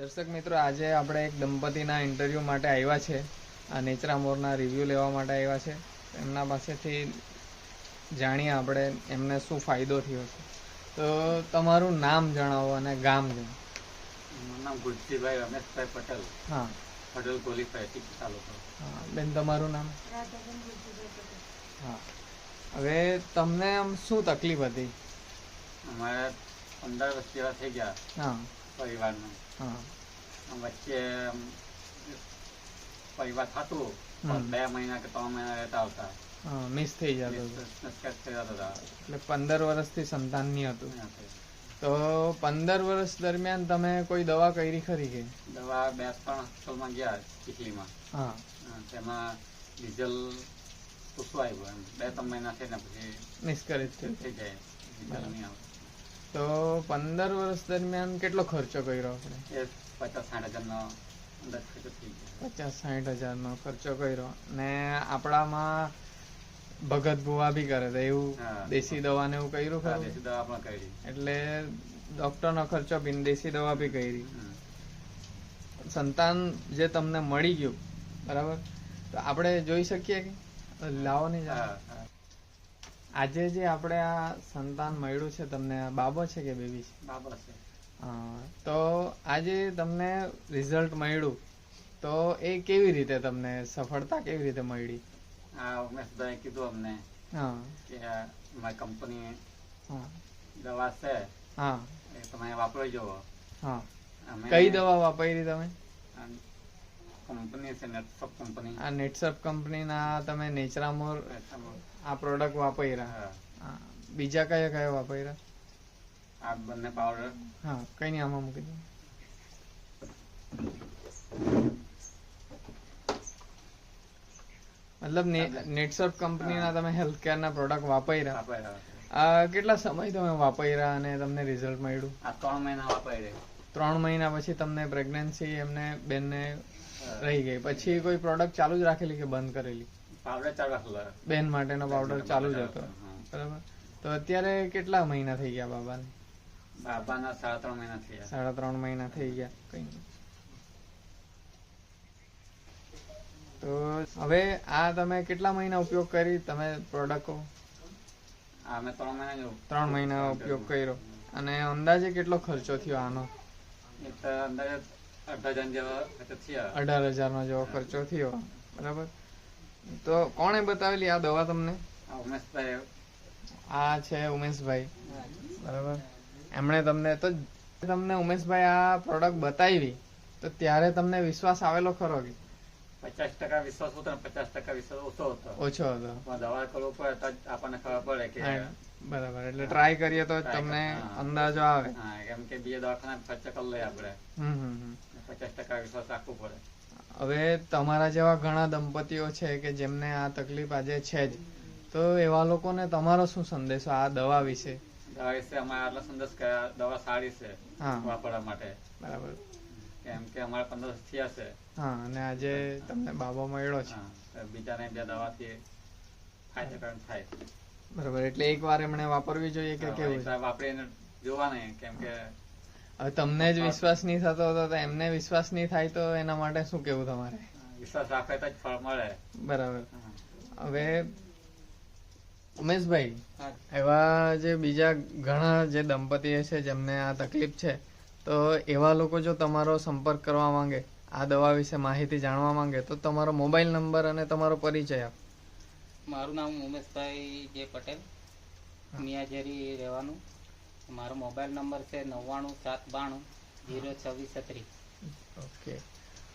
દર્શક મિત્રો આજે આપણે એક દંપતીના ઇન્ટરવ્યૂ માટે આવ્યા છે. આ નેચરા મોરના રિવ્યૂ લેવા માટે આવ્યા છે. એમના પાસેથી જાણીએ આપણે એમને શું ફાયદો થયો છે. તો તમારું નામ જણાવો અને ગામ જણાવો. મારું નામ ગુલજીભાઈ રમેશભાઈ પટેલ. હા. પટેલ કોલીફાઈ તાલુકો. હા બેન તમારું નામ? હા. હવે તમને આમ શું તકલીફ હતી? અમારે પંદર વર્ષ જેવા થઈ ગયા હા. આમ વચ્ચે પરિવાર થતું. પણ બે મહિના કે ત્રણ મહિના રહેતા આવતા. મિસ થઈ જતો એટલે પંદર વર્ષથી સંતાન નહીં હતું. તો. પંદર વર્ષ દરમિયાન તમે કોઈ દવા કરી ખરી કે? દવા બે ત્રણ હોસ્પિટલમાં ગયા ચીખલીમાં. હા. તેમાં ડીઝલ પૂછવા આવ્યું એમ. બે ત્રણ મહિના થઈને પછી મિસકરેજ થયું. થઈ જાય. ડીઝલ નહીં આવે. તો પંદર વર્ષ દરમિયાન કેટલો ખર્ચો કર્યો આપણે? પચાસ સાઠ હજારનો નો ખર્ચો પચાસ સાઠ હજારનો ખર્ચો કર્યો. ને આપણામાં ભગત ભુવા બી કરે તો એવું દેશી દવા ને એવું કર્યું ખરું? દેશી દવા પણ કરી. એટલે ડોક્ટરનો ખર્ચો બિન દેશી દવા બી કરી. સંતાન જે તમને મળી ગયું બરાબર? તો આપણે જોઈ શકીએ કે? લાવો નહીં આજે જે આપણે આ સંતાન મળ્યું છે તમને આ બાબો છે કે બેબી છે? બાબો છે. તો આજે તમને રિઝલ્ટ મળ્યું. તો એ કેવી રીતે તમને સફળતા કેવી રીતે મળી? આ ઉમેશભાઈ કીધું અમને હા. કે આ મારી કંપની હા. દવા છે હા. એ તમે વાપરી જુઓ હા કઈ દવા વાપરી તમે? કંપની છે નેટસપ કંપની આ નેટસપ કંપનીના તમે નેચરામોર આ પ્રોડક્ટ વાપર્યા? બીજા કયા કયા વાપર્યા? આ બંને પાવડર હા કઈ નહીં આમાં મૂકી દો. મતલબ નેટસપ કંપનીના તમે હેલ્થ કેરના પ્રોડક્ટ વાપર્યા? વાપર્યા કેટલા સમય તમે વાપર્યા અને તમને રિઝલ્ટ મળ્યું? આ ત્રણ મહિના વાપરી ત્રણ મહિના પછી તમને પ્રેગ્નન્સી એમને બેનને રહી ગઈ. પછી કોઈ પ્રોડક્ટ ચાલુ જ રાખેલી કે બંધ કરેલી? પાવડર ચાલુ રાખલો બેન માટેનો પાવડર ચાલુ જ હતો. બરાબર? તો અત્યારે કેટલા મહિના થઈ ગયા બાબાને? બાબાના સાડા ત્રણ મહિના થયા સાડા ત્રણ મહિના થઈ ગયા. કઈ તો હવે આ તમે કેટલા મહિના ઉપયોગ કરી તમે પ્રોડક્ટો આ અમે ત્રણ મહિના જ ત્રણ મહિના ઉપયોગ કર્યો. અને અંદાજે કેટલો ખર્ચો થયો આનો? અંદાજે અઢાર હજારનો જેવો ખર્ચો થયો. બરાબર? તો કોણે બતાવેલી આ દવા તમને? આ છે ઉમેશભાઈ. બરાબર? એમણે તમને તો તમને ઉમેશભાઈ આ પ્રોડક્ટ બતાવી તો ત્યારે તમને વિશ્વાસ આવેલો ખરો કે? પચાસ ટકા વિશ્વાસ હતો પચાસ ટકા વિશ્વાસ ઓછો હતો. ઓછો હતો. દવા કરવો પડે તો આપણને ખબર પડે કે બરાબર. એટલે ટ્રાય કરીએ તો તમને અંદાજો આવે. હા કેમ કે બીજા દવાખાના ખર્ચ કરી લઈએ આપણે. હમ હમ. પચાસ ટકા વિશ્વાસ રાખવો પડે. હવે તમારા જેવા ઘણા દંપતીઓ છે કે જેમને આ તકલીફ આજે છે જ. તો એવા લોકોને તમારો શું સંદેશો આ દવા વિશે? દવા વિશે અમારે આટલો સંદેશ કે આ દવા સારી છે વાપરવા માટે. બરાબર. કેમ કે અમારે પંદર થયા છે. હા અને આજે તમને બાબો મળ્યો છે. બીજાને જે દવાથી ફાયદાકારક થાય બરાબર એટલે એક વાર એમણે વાપરવી જોઈએ કે કેવું? એકવાર વાપરીને જોવા નહીં કેમ કે તમને જ વિશ્વાસ નહીં થતો હતો તો એમને વિશ્વાસ નહીં થાય તો એના માટે શું કેવું તમારે? વિશ્વાસ રાખે તો જ ફળ મળે. બરાબર. હવે ઉમેશભાઈ એવા જે બીજા ઘણા જે દંપતી છે જેમને આ તકલીફ છે તો એવા લોકો જો તમારો સંપર્ક કરવા માંગે આ દવા વિશે માહિતી જાણવા માંગે તો તમારો મોબાઈલ નંબર અને તમારો પરિચય આપ. મારું નામ ઉમેશભાઈ જે પટેલ મિયાઝેરી રહેવાનું. મારો મોબાઈલ નંબર છે નવ્વાણું, સાત બાણું, જીરો છવ્વીસ છત્રીસ. ઓકે.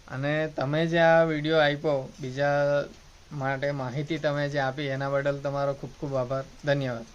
અને તમે જે આ વીડિયો આપ્યો, બીજા માટે માહિતી તમે જે આપી, એના બદલ તમારો ખૂબ ખૂબ આભાર. ધન્યવાદ.